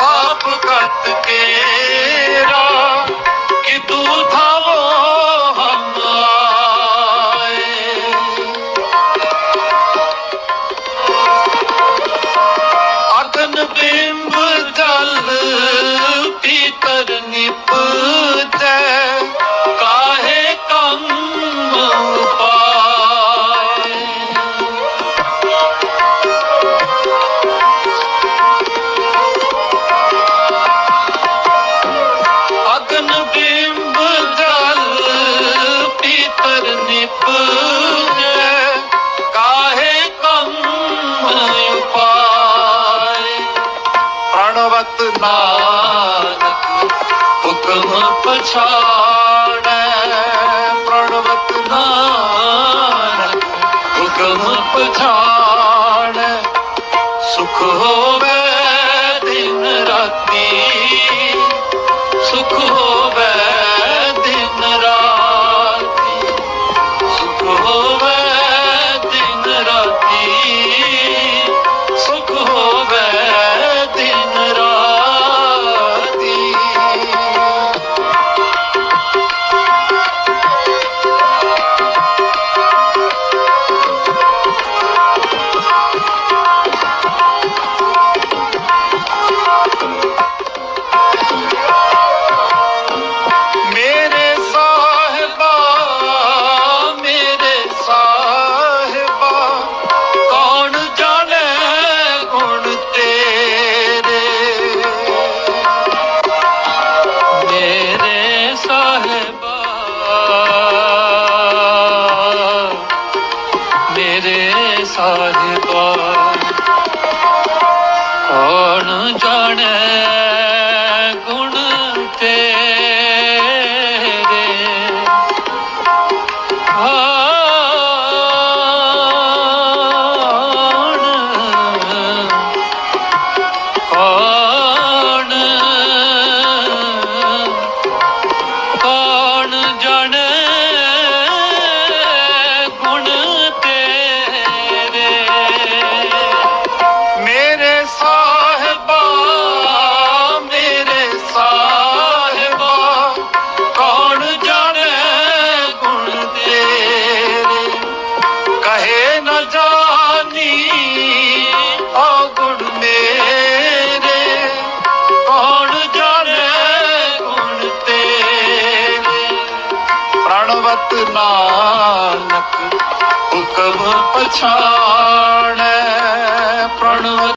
ਆਪ ਕੱਟ ਕੇ ਰਾ ਪਵਤ ਨਾਨਕ ਹੁਕਮ ਪਛਾਣੈ ਪ੍ਰਣਵਤ ਨਾਨਕ ਹੁਕਮ ਪਛਾਣੈ ਸਾਹਿਬਾ ਕੌਣ ਜਾਣੇ ਗੁਣ ਤੇ नानक हुकम पछाण